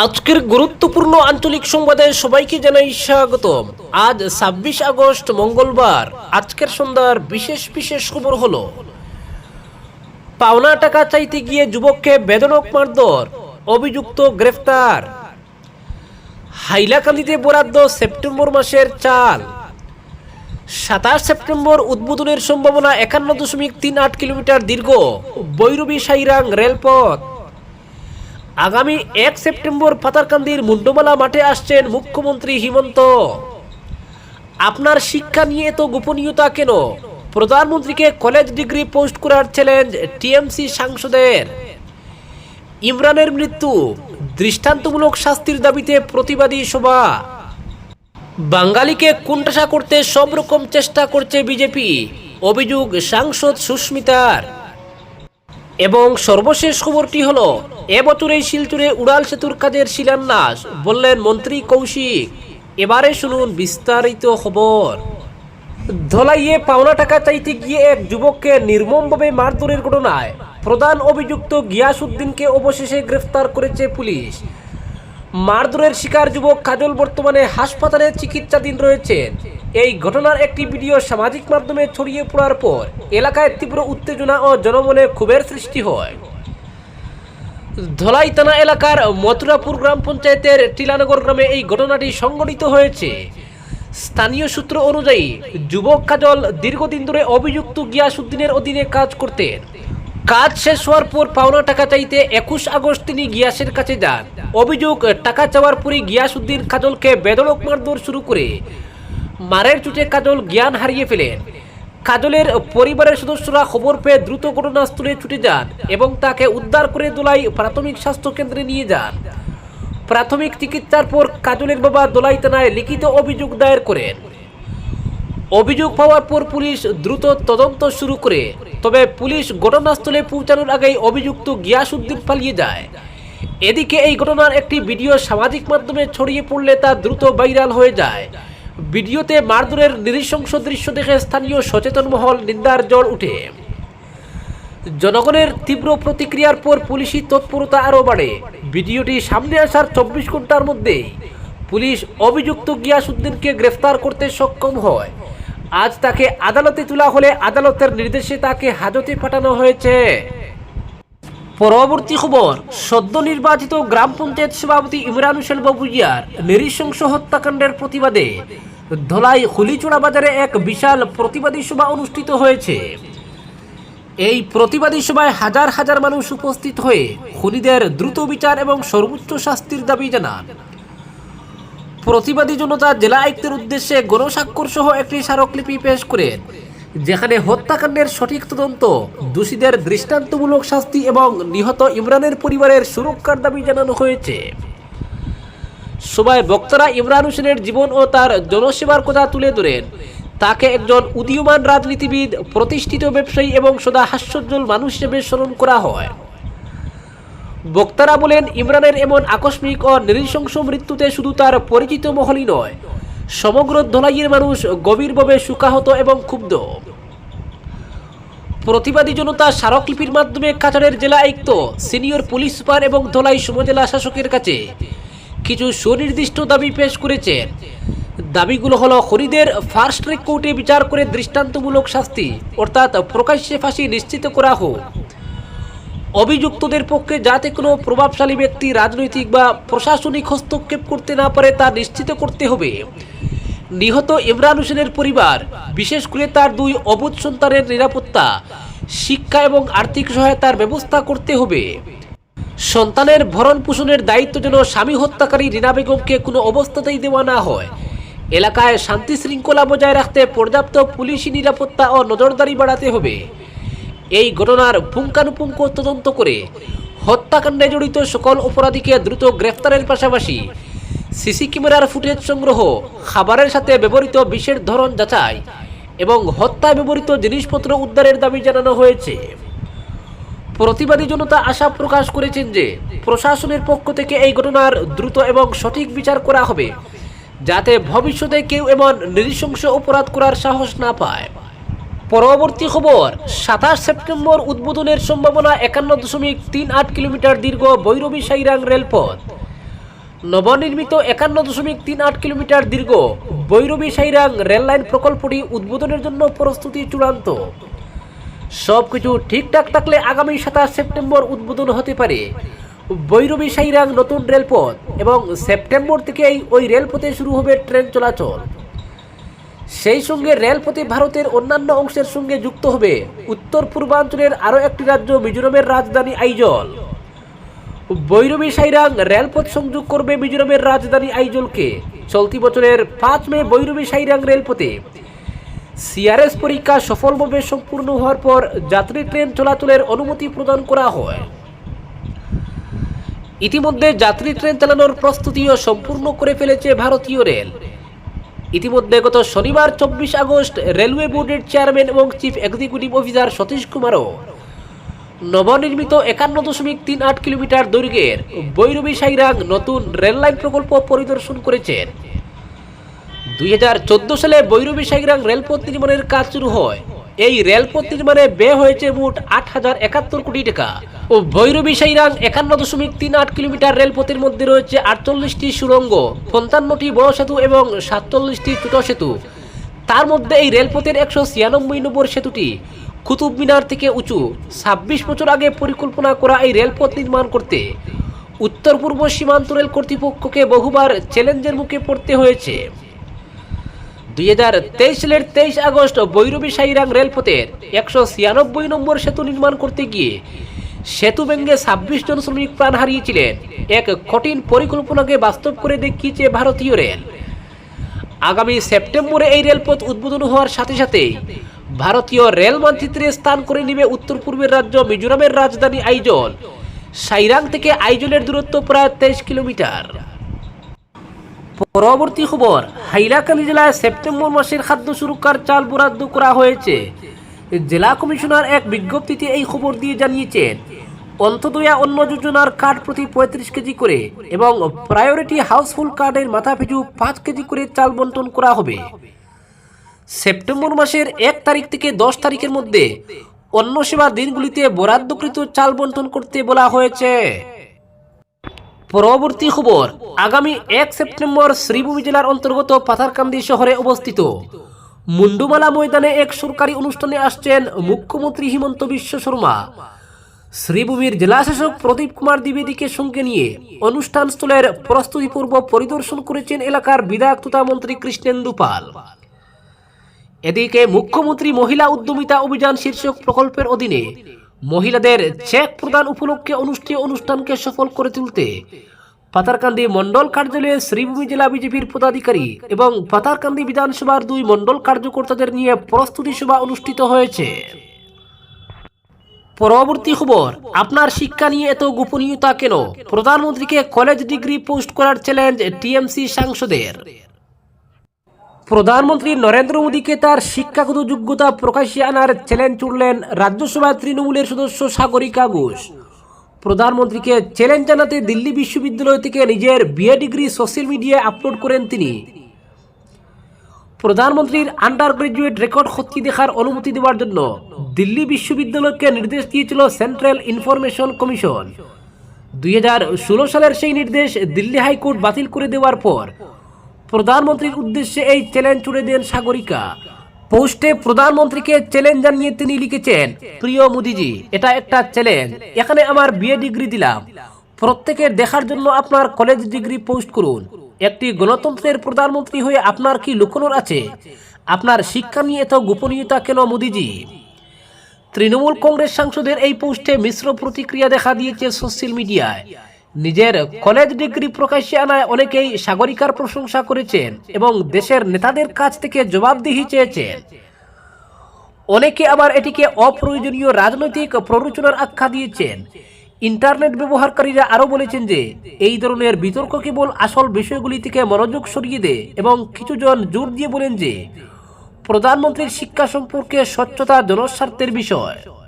আজকের গুরুত্বপূর্ণ আঞ্চলিক সংবাদে সবাইকে জানাই স্বাগতম। আজ ছাব্বিশ আগস্ট মঙ্গলবার। আজকের সন্ধ্যার বিশেষ বিশেষ খবর হলো, পাওনা টাকা চাইতে গিয়ে যুবককে বেদনক মারধর, অভিযুক্ত গ্রেফতার। হাইলাকান্দিতে বরাদ্দ সেপ্টেম্বর মাসের চাল। সাতাশ সেপ্টেম্বর উদ্বোধনের সম্ভাবনা একান্ন দশমিক তিন আট কিলোমিটার দীর্ঘ, বৈরবী সাইরাং রেলপথ। আগামী এক সেপ্টেম্বর পাতারকান্দির মুন্ডমালা মাঠে আসছেন মুখ্যমন্ত্রী হিমন্ত। আপনার শিক্ষা নিয়ে তো গোপনীয়তা কেন? প্রধানমন্ত্রীকে কলেজ ডিগ্রি পোস্ট করার চ্যালেঞ্জ টিএমসি সাংসদের। ইমরানের মৃত্যু, দৃষ্টান্তমূলক শাস্তির দাবিতে প্রতিবাদী সভা। বাঙালিকে কুণ্ঠাসা করতে সব রকম চেষ্টা করছে বিজেপি, অভিযোগ সাংসদ সুস্মিতার। এবং সর্বশেষ খবরটি হলো এবছরেই শিলচুরে উড়াল সেতুর কাজের শিলান্যাস, বললেন মন্ত্রী কৌশিক। এবারে শুনুন বিস্তারিত খবর। ধলাইয়ে পাওনা টাকা চাইতে গিয়ে এক যুবককে নির্মমভাবে মারধরের ঘটনায় প্রধান অভিযুক্ত গিয়াসউদ্দিনকে অবশেষে গ্রেফতার করেছে পুলিশ। মারধরের শিকার যুবক কাজল বর্তমানে হাসপাতালে চিকিৎসাধীন রয়েছেন। এই ঘটনার একটি ভিডিও সামাজিক মাধ্যমে ছড়িয়ে পড়ার পর এলাকায় তীব্র উত্তেজনা ও জনমনে ক্ষোভের সৃষ্টি হয়। ধলাই থানা এলাকার মথুরাপুর গ্রাম পঞ্চায়েতের টিলানগর গ্রামে এই ঘটনাটি সংঘটিত হয়েছে। স্থানীয় সূত্র অনুযায়ী, যুবক কাজল দীর্ঘদিন ধরে অভিযুক্ত গিয়াসুদ্দিনের অধীনে কাজ করতেন। কাজ শেষ হওয়ার পর পাওনা টাকা চাইতে একুশ আগস্ট তিনি গিয়াসের কাছে যান। অভিযোগ, টাকা চাওয়ার পরই গিয়াসুদ্দিন কাজলকে বেদলক মারধর শুরু করে মারের চুটে কাজল জ্ঞান হারিয়ে ফেলেন। কাজলের পরিবারের সদস্যরা খবর পেয়ে দ্রুত ঘটনাস্থলে ছুটে যান এবং তাকে উদ্ধার করে দোলাই প্রাথমিক স্বাস্থ্য কেন্দ্রে নিয়ে যান। প্রাথমিক চিকিৎসার পর কাজলের বাবা দোলাই থানায় লিখিত অভিযোগ দায়ের করেন। অভিযোগ পাওয়ার পর পুলিশ দ্রুত তদন্ত শুরু করে, তবে পুলিশ ঘটনাস্থলে পৌঁছানোর আগেই অভিযুক্ত গিয়াসউদ্দিন পালিয়ে যায়। এদিকে এই ঘটনার একটি ভিডিও সামাজিক মাধ্যমে ছড়িয়ে পড়লে তা দ্রুত ভাইরাল হয়ে যায়। ভিডিওতে মারধরের নৃশংস দৃশ্য দেখে স্থানীয় সচেতন মহল নিন্দার জল উঠে। জনগণের তীব্র প্রতিক্রিয়ার পর পুলিশি তৎপরতা আরও বাড়ে। ভিডিওটি সামনে আসার চব্বিশ ঘণ্টার মধ্যেই পুলিশ অভিযুক্ত গিয়াসউদ্দিনকে গ্রেফতার করতে সক্ষম হয়। আজ তাকে আদালতে তোলা হলে আদালতের নির্দেশে তাকে হাজতে পাঠানো হয়েছে। পরবর্তী খবর, সদ্য নির্বাচিত গ্রাম পঞ্চায়েত সভাপতি ইমরান হোসেন বাবুজিয়ার নৃশংস হত্যাকাণ্ডের প্রতিবাদে ধলাই হুলিচোড়া বাজারে এক বিশাল প্রতিবাদী সভা অনুষ্ঠিত হয়েছে। এই প্রতিবাদী সভায় হাজার হাজার মানুষ উপস্থিত হয়ে খুনিদের দ্রুত বিচার এবং সর্বোচ্চ শাস্তির দাবি জানান। প্রতিবাদী জনতা জেলা আয়ুক্তের উদ্দেশ্যে গণস্বাক্ষর সহ একটি স্মারকলিপি পেশ করেন, যেখানে হত্যাকাণ্ডের সঠিক তদন্ত, দোষীদের দৃষ্টান্তমূলক শাস্তি এবং নিহত ইমরানের পরিবারের সুরক্ষার দাবি জানানো হয়েছে। সবাই বক্তারা ইমরান হোসেনের জীবন ও তার জনসেবার কথা তুলে ধরেন। তাকে একজন উদীয়মান রাজনীতিবিদ, প্রতিষ্ঠিত ব্যবসায়ী এবং সদা হাস্যোজ্জ্বল মানুষ হিসেবে স্মরণ করা হয়। বক্তারা বলেন, ইমরানের এমন আকস্মিক ও নৃশংস মৃত্যুতে শুধু তার পরিচিত মহলই নয়, সমগ্র ধলাইয়ের মানুষ গভীরভাবে সুকাহত এবং ক্ষুব্ধ। প্রতিবাদী জনতা স্মারকলিপির মাধ্যমে কাছাড়ের জেলা আয়ুক্ত, সিনিয়র পুলিশ সুপার এবং ধলাই সমজেলা শাসকের কাছে কিছু সুনির্দিষ্ট দাবি পেশ করেছেন দাবিগুলো হলো হরিদের ফার্স্ট ট্র্যাক কোর্টে বিচার করে দৃষ্টান্তমূলক শাস্তি, অর্থাৎ প্রকাশ্যে ফাঁসি নিশ্চিত করা হোক। অভিযুক্তদের পক্ষে যাতে কোনো প্রভাবশালী ব্যক্তি রাজনৈতিক বা প্রশাসনিক হস্তক্ষেপ করতে না পারে তা নিশ্চিত করতে হবে। নিহত ইমরান হোসেনের পরিবার, বিশেষ করে তার দুই অবুধ সন্তানের নিরাপত্তা, শিক্ষা এবং আর্থিক সহায়তার ব্যবস্থা করতে হবে। সন্তানের ভরণ পোষণের দায়িত্ব যেন স্বামী হত্যাকারী রিনা বেগমকে কোনো অবস্থাতেই দেওয়া না হয়। এলাকায় শান্তি শৃঙ্খলা বজায় রাখতে পর্যাপ্ত পুলিশি নিরাপত্তা ও নজরদারি বাড়াতে হবে। এই ঘটনার পুঙ্খানুপুঙ্খ তদন্ত করে হত্যাকাণ্ডে জড়িত সকল অপরাধীকে দ্রুত গ্রেফতারের পাশাপাশি সিসি ক্যামেরার ফুটেজ সংগ্রহ, খাবারের সাথে ব্যবহৃত বিষের ধরন যাচাই এবং হত্যায় ব্যবহৃত জিনিসপত্র উদ্ধারের দাবি জানানো হয়েছে। প্রতিবাদী জনতা আশা প্রকাশ করেছেন যে প্রশাসনের পক্ষ থেকে এই ঘটনার দ্রুত এবং সঠিক বিচার করা হবে, যাতে ভবিষ্যতে কেউ এমন নৃশংস অপরাধ করার সাহস না পায়। পরবর্তী খবর, সাতাশ সেপ্টেম্বর উদ্বোধনের সম্ভাবনা একান্ন দশমিক তিন আট কিলোমিটার দীর্ঘ বৈরবী সাইরাং রেলপথ। নবনির্মিত একান্ন দশমিক তিন আট কিলোমিটার দীর্ঘ বৈরবী সাইরাং রেললাইন প্রকল্পটি উদ্বোধনের জন্য প্রস্তুতি চূড়ান্ত। সব কিছু ঠিকঠাক থাকলে আগামী সাতাশ সেপ্টেম্বর উদ্বোধন হতে পারে। বৈরবী সাইরাং নতুন রেলপথ এবং সেপ্টেম্বর থেকেই ওই রেলপথে শুরু হবে ট্রেন চলাচল। সেই সঙ্গে রেলপথে ভারতের অন্যান্য অংশের সঙ্গে যুক্ত হবে উত্তর পূর্বাঞ্চলের আরও একটি রাজ্য মিজোরামের রাজধানী আইজল। বৈরবী সাইরাং রেলপথ সংযোগ করবে মিজোরামের রাজধানী আইজলকে। চলতি বছরের পাঁচ মে বৈরবী সাইরাং রেলপথে সিআরএস পরীক্ষা সফলভাবে সম্পূর্ণ হওয়ার পর যাত্রী ট্রেন চলাচলের অনুমতি প্রদান করা হয়। ইতিমধ্যে যাত্রী ট্রেন চালানোর প্রস্তুতিও সম্পূর্ণ করে ফেলেছে ভারতীয় রেল। ইতিমধ্যে গত শনিবার চব্বিশ আগস্ট রেলওয়ে বোর্ডের চেয়ারম্যান এবং চিফ এক্সিকিউটিভ অফিসার সতীশ কুমারও নবনির্মিত একান্ন দশমিক তিন আট কিলোমিটার দৈর্ঘ্যের বৈরবী সাইরাং নতুন রেললাইন প্রকল্প পরিদর্শন করেছেন। দুই হাজার চোদ্দ সালে বৈরবী সাইরাং রেলপথ নির্মাণের কাজ শুরু হয়। এই রেলপথ নির্মাণে ব্যয় হয়েছে মোট আট হাজার একাত্তর কোটি টাকা ও ভৈরবী সাইরাং একান্ন দশমিক তিন আট কিলোমিটার রেলপথের মধ্যে রয়েছে আটচল্লিশটি সুড়ঙ্গ পঞ্চান্নটি বড় সেতু এবং সাতচল্লিশটি ছোট সেতু তার মধ্যে এই রেলপথের একশো ছিয়ানব্বই নম্বর সেতুটি কুতুব মিনার থেকে উঁচু। ছাব্বিশ বছর আগে পরিকল্পনা করা এই রেলপথ নির্মাণ করতে উত্তর পূর্ব সীমান্ত রেল কর্তৃপক্ষকে বহুবার চ্যালেঞ্জের মুখে পড়তে হয়েছে। দুই হাজার তেইশ সালের তেইশ আগস্ট বৈরবী সাইরাং রেলপথের একশো ছিয়ানব্বই নম্বর সেতু নির্মাণ করতে গিয়ে সেতু ভেঙে ছাব্বিশ জন শ্রমিক প্রাণ হারিয়েছিলেন। এক কঠিন পরিকল্পনাকে বাস্তব করে দেখিয়েছে ভারতীয় রেল। আগামী সেপ্টেম্বরে এই রেলপথ উদ্বোধন হওয়ার সাথে সাথেই ভারতীয় রেল মানচিত্রে স্থান করে নেবে উত্তর পূর্বের রাজ্য মিজোরামের রাজধানী আইজল। সাইরাং থেকে আইজলের দূরত্ব প্রায় তেইশ কিলোমিটার। পরবর্তী খবর, হাইলাকান্দি জেলায় সেপ্টেম্বর মাসের খাদ্য সুরক্ষার চাল বরাদ্দ করা হয়েছে। জেলা কমিশনার এক বিজ্ঞপ্তিতে এই খবর দিয়ে জানিয়েছেন, অন্তদয়া অন্ন যোজনার কার্ড প্রতি পঁয়ত্রিশ কেজি করে এবং প্রায়োরিটি হাউসফুল কার্ডের মাথা পিছু পাঁচ কেজি করে চাল বন্টন করা হবে। সেপ্টেম্বর মাসের এক তারিখ থেকে দশ তারিখের মধ্যে অন্ন সেবা দিনগুলিতে বরাদ্দকৃত চাল বন্টন করতে বলা হয়েছে। পরবর্তী খবর, আগামী এক সেপ্টেম্বর শ্রীভূমি জেলার অন্তর্গত পাথারকান্দি শহরে অবস্থিত। মুন্ডুমালা ময়দানে এক সরকারি অনুষ্ঠানে আসছেন মুখ্যমন্ত্রী হিমন্ত বিশ্ব শর্মা। শ্রীভূমির জেলাশাসক প্রদীপ কুমার দ্বিবেদীকে সঙ্গে নিয়ে অনুষ্ঠান স্থলের প্রস্তুতি পূর্ব পরিদর্শন করেছেন এলাকার বিধায়ক তথা মন্ত্রী কৃষ্ণেন্দু পাল। এদিকে মুখ্যমন্ত্রী মহিলা উদ্যমিতা অভিযান শীর্ষক প্রকল্পের অধীনে মহিলাদের চেক প্রদান উপলক্ষে অনুষ্ঠিত অনুষ্ঠানকে সফল করে তুলতে পাতারকান্দি মন্ডল কার্যালয়ে শ্রীভূমি জেলা বিজেপির পদাধিকারী এবং পাতারকান্দি বিধানসভার দুই মন্ডল কার্যকর্তাদের নিয়ে প্রস্তুতি সভা অনুষ্ঠিত হয়েছে। পরবর্তী খবর, আপনার শিক্ষা নিয়ে এত গোপনীয়তা কেন? প্রধানমন্ত্রীকে কলেজ ডিগ্রি পোস্ট করার চ্যালেঞ্জ টিএমসি সাংসদের। প্রধানমন্ত্রী নরেন্দ্র মোদীকে তার শিক্ষাগত যোগ্যতা প্রকাশ্যে আনার চ্যালেঞ্জ ছুড়লেন রাজ্যসভার তৃণমূলের সদস্য সাগরিকা ঘোষ। প্রধানমন্ত্রীকে চ্যালেঞ্জ জানাতে দিল্লি বিশ্ববিদ্যালয় থেকে নিজের বিএ ডিগ্রি সোশ্যাল মিডিয়ায় আপলোড করেন তিনি। প্রধানমন্ত্রীর আন্ডার গ্রাজুয়েট রেকর্ড খতি দেখার অনুমতি দেওয়ার জন্য দিল্লি বিশ্ববিদ্যালয়কে নির্দেশ দিয়েছিল সেন্ট্রাল ইনফরমেশন কমিশন দুই হাজার ষোলো সালের সেই নির্দেশ দিল্লি হাইকোর্ট বাতিল করে দেওয়ার পর প্রধানমন্ত্রীর উদ্দেশ্যে এই চ্যালেঞ্জ ছুড়ে দেন সাগরিকা। পোস্টে প্রধানমন্ত্রীকে চ্যালেঞ্জ জানিয়ে তিনি লিখেছেন, প্রিয় মোদিজি, এটা একটা চ্যালেঞ্জ এখানে আমার বিএ ডিগ্রি দিলাম। প্রত্যেকের দেখার জন্য আপনার কলেজ ডিগ্রি পোস্ট করুন। একটি গণতন্ত্রের প্রধানমন্ত্রী হয়ে আপনার কি লুকোনোর আছে? আপনার শিক্ষা নিয়ে এত গোপনীয়তা কেন মোদিজি? তৃণমূল কংগ্রেস সাংসদের এই পোস্টে মিশ্র প্রতিক্রিয়া দেখা দিয়েছে সোশ্যাল মিডিয়ায় নিজের কলেজ ডিগ্রি প্রকাশ্যে আনায় অনেকেই সাগরিকার প্রশংসা করেছেন এবং দেশের নেতাদের কাছ থেকে জবাবদিহি চেয়েছেন। অনেকে আবার এটিকে অপ্রয়োজনীয় রাজনৈতিক প্ররোচনার আখ্যা দিয়েছেন। ইন্টারনেট ব্যবহারকারীরা আরও বলেছেন যে, এই ধরনের বিতর্ক কেবল আসল বিষয়গুলি থেকে মনোযোগ সরিয়ে দেয় এবং কিছুজন জোর দিয়ে বলেন যে, প্রধানমন্ত্রীর শিক্ষা সম্পর্কে স্বচ্ছতা জনস্বার্থের বিষয়।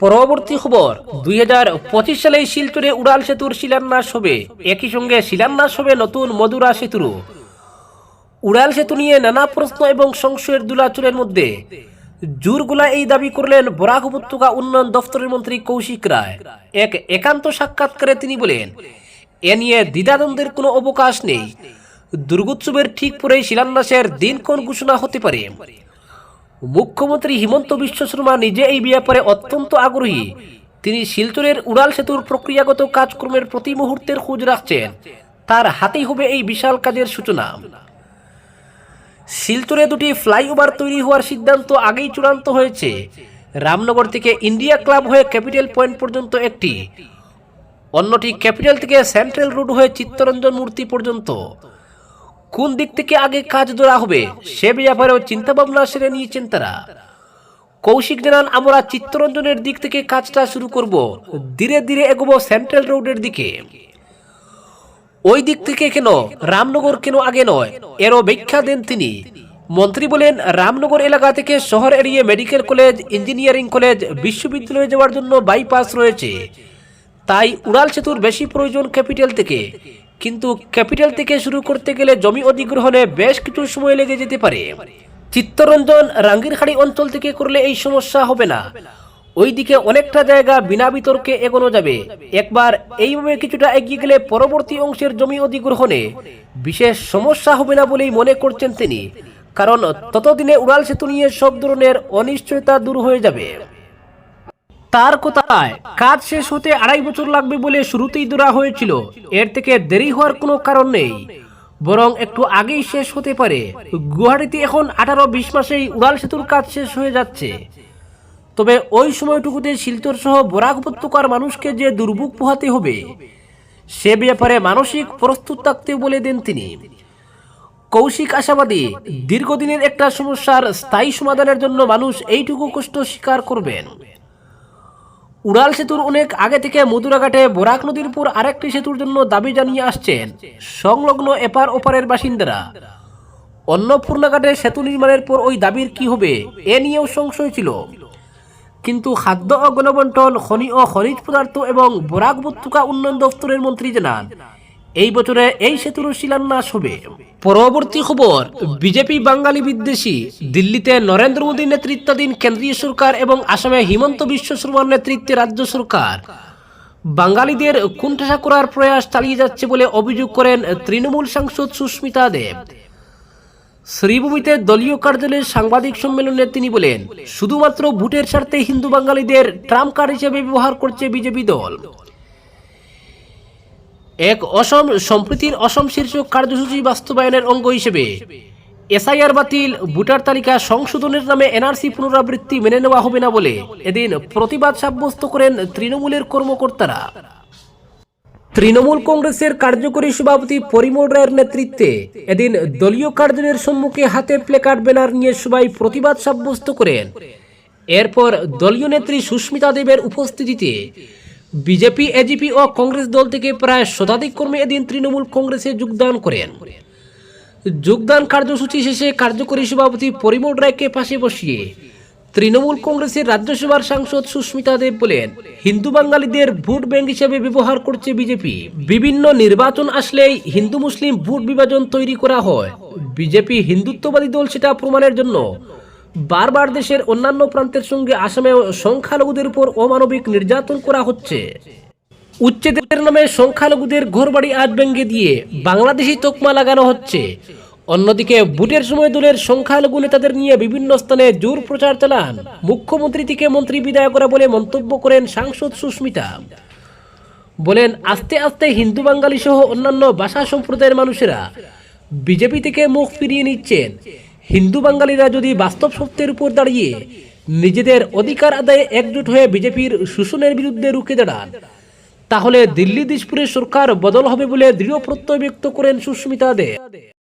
পরবর্তী খবর, দুই হাজার পঁচিশ সালে শিলচরে উড়াল সেতুর শিলান্যাস হবে। একই সঙ্গে শিলান্যাস হবে নতুন মধুরা সেতুরও। উড়াল সেতু নিয়ে নানা প্রশ্ন এবং সংশয়ের দুলাচলের মধ্যে। জোরগুলা এই দাবি করলেন বরাক উপত্যকা উন্নয়ন দফতরের মন্ত্রী কৌশিক রায়। এক একান্ত সাক্ষাৎকারে তিনি বলেন, এ নিয়ে দ্বিধাদ্বন্দ্বের কোনো অবকাশ নেই। দুর্গোৎসবের ঠিক পরেই শিলান্যাসের দিনক্ষণ ঘোষণা হতে পারে। মুখ্যমন্ত্রী হিমন্ত বিশ্ব শর্মা নিজে এই ব্যাপারে অত্যন্ত আগ্রহী। তিনি শিলচরের উড়াল সেতুর প্রক্রিয়াগত কাজকর্মের প্রতি মুহূর্তের খোঁজ রাখছেন। তার হাতেই হবে এই বিশাল কাজের সূচনা। শিলচরে দুটি ফ্লাইওভার তৈরি হওয়ার সিদ্ধান্ত আগেই চূড়ান্ত হয়েছে। রামনগর থেকে ইন্ডিয়া ক্লাব হয়ে ক্যাপিটাল পয়েন্ট পর্যন্ত একটি। অন্যটি ক্যাপিটাল থেকে সেন্ট্রাল রোড হয়ে চিত্তরঞ্জন মূর্তি পর্যন্ত। কোন দিক থেকে আগে কাজ ধরা হবে, সে ব্যাপারেও চিন্তাভাবনা সেরে নিয়েছেন তারা। কৌশিক জানান, আমরা চিত্তরঞ্জনের দিক থেকে কাজটা শুরু করব, ধীরে ধীরে এগোবো সেন্ট্রাল রোডের দিকে। ওই দিক থেকে কেন, রামনগর কেন আগে নয়, এরও ব্যাখ্যা দেন তিনি। মন্ত্রী বলেন, রামনগর এলাকা থেকে শহর এড়িয়ে মেডিকেল কলেজ, ইঞ্জিনিয়ারিং কলেজ, বিশ্ববিদ্যালয়ে যাওয়ার জন্য বাইপাস রয়েছে। তাই উড়াল সেতুর বেশি প্রয়োজন ক্যাপিটাল থেকে। কিন্তু ক্যাপিটাল থেকে শুরু করতে গেলে জমি অধিগ্রহণে বেশ কিছু সময় লেগে যেতে পারে। চিত্তরঞ্জন রাঙ্গিরহাড়ি অঞ্চল থেকে করলে এই সমস্যা হবে না। ওইদিকে অনেকটা জায়গা বিনা বিতর্কে এগোনো যাবে। একবার এইভাবে কিছুটা এগিয়ে গেলে পরবর্তী অংশের জমি অধিগ্রহণে বিশেষ সমস্যা হবে না বলেই মনে করছেন তিনি। কারণ ততদিনে উড়াল সেতু নিয়ে সব ধরনের অনিশ্চয়তা দূর হয়ে যাবে। তার কথায়? কাজ শেষ হতে আড়াই বছর লাগবে বলে শুরুতেই ধরা হয়েছিল। এর থেকে দেরি হওয়ার কোনো কারণ নেই। বরং একটু আগেই শেষ হতে পারে। গুয়াহাটিতে এখন আঠারো বিশ মাসেই উড়াল সেতুর কাজ শেষ হয়ে যাচ্ছে। তবে ওই সময়টুকুতে শিলচর সহ বরাক উপত্যকার মানুষকে যে দুর্ভোগ পোহাতে হবে, সে ব্যাপারে মানসিক প্রস্তুত থাকতে বলে দেন তিনি। কৌশিক আশাবাদী, দীর্ঘদিনের একটা সমস্যার স্থায়ী সমাধানের জন্য মানুষ এইটুকু কষ্ট স্বীকার করবেন। উড়াল সেতুর অনেক আগে থেকে মধুরাঘাটে বরাক নদীর উপর আরেকটি সেতুর জন্য দাবি জানিয়ে আসছেন সংলগ্ন এপার ওপারের বাসিন্দারা। অন্নপূর্ণাঘাটে সেতু নির্মাণের পর ওই দাবির কি হবে, এ নিয়েও সংশয় ছিল। কিন্তু খাদ্য ও গণবন্টন, খনি ও খনিজ পদার্থ এবং বরাক উপত্যকা উন্নয়ন দপ্তরের মন্ত্রী জানান এই বছরে এই সেতুর শিলান্যাস হবে। পরবর্তী খবর, বিজেপি বাঙালি বিদ্বেষী, দিল্লিতে নরেন্দ্র মোদী নেতৃত্বাধীন কেন্দ্রীয় সরকার এবং আসামে হিমন্ত বিশ্ব শর্মার নেতৃত্বে রাজ্য সরকার। বাঙালিদের কুণ্ঠাসা করার প্রয়াস চালিয়ে যাচ্ছে বলে অভিযোগ করেন তৃণমূল সাংসদ সুস্মিতা দেব। শ্রীভূমিতে দলীয় কার্যালয়ের সাংবাদিক সম্মেলনে তিনি বলেন, শুধুমাত্র ভোটের স্বার্থে হিন্দু বাঙালিদের ট্রাম্প কার্ড হিসেবে ব্যবহার করছে বিজেপি দল। এক অসম সম্প্রীতির অসম শীর্ষক কার্যসূচি বাস্তবায়নের অঙ্গ হিসেবে। এসআইআর বাতিল, ভোটার তালিকা সংশোধনের নামে এনআরসি পুনরাবৃত্তি মেনে নেওয়া হবে না বলে এদিন প্রতিবাদ সাব্যস্ত করেন তৃণমূলের কর্মকর্তারা। তৃণমূল কংগ্রেসের কার্যকরী সভাপতি পরিমল রায়ের নেতৃত্বে এদিন দলীয় কার্যালয়ের সম্মুখে হাতে প্লেকার্ড ব্যানার নিয়ে সবাই প্রতিবাদ সাব্যস্ত করেন। এরপর দলীয় নেত্রী সুস্মিতা দেবের উপস্থিতিতে বিজেপি এজিপি ও কংগ্রেস দল থেকে প্রায় শতাধিক কর্মী এদিন তৃণমূল কংগ্রেসে যোগদান করেন। যোগদান কার্যসূচি শেষে কার্যকরী সভাপতি পরিমল রায়কে পাশে বসিয়ে তৃণমূল কংগ্রেসের রাজ্যসভার সাংসদ সুস্মিতা দেব বলেন, হিন্দু বাঙালিদের ভোট ব্যাংক হিসেবে ব্যবহার করছে বিজেপি। বিভিন্ন নির্বাচন আসলেই হিন্দু মুসলিম ভোট বিভাজন তৈরি করা হয়। বিজেপি হিন্দুত্ববাদী দল সেটা প্রমাণের জন্য বারবার দেশের অন্যান্য প্রান্তের সঙ্গে আসামে সংখ্যালঘুদের উপর অমানবিক নির্যাতন করা হচ্ছে। উচ্ছেদের নামে সংখ্যালঘুদের ঘরবাড়ি আজ ভেঙ্গে দিয়ে বাংলাদেশি তোকমা লাগানো হচ্ছে। অন্যদিকে ভোটের সময় দলের সংখ্যালঘু নেতাদের নিয়ে বিভিন্ন স্থানে জোর প্রচার চালান মুখ্যমন্ত্রী থেকে মন্ত্রী বিদায় করা বলে মন্তব্য করেন সাংসদ সুস্মিতা। বলেন, আস্তে আস্তে হিন্দু বাঙালি সহ অন্যান্য ভাষা সম্প্রদায়ের মানুষেরা বিজেপি থেকে মুখ ফিরিয়ে নিচ্ছেন। হিন্দু বাঙালিরা যদি বাস্তব সত্যের উপর দাঁড়িয়ে নিজেদের অধিকার আদায়ে একজোট হয়ে বিজেপির শোষণের বিরুদ্ধে রুখে দাঁড়ান, তাহলে দিল্লি দিশপুরের সরকার বদল হবে বলে দৃঢ় প্রত্যয় ব্যক্ত করেন সুস্মিতা দে।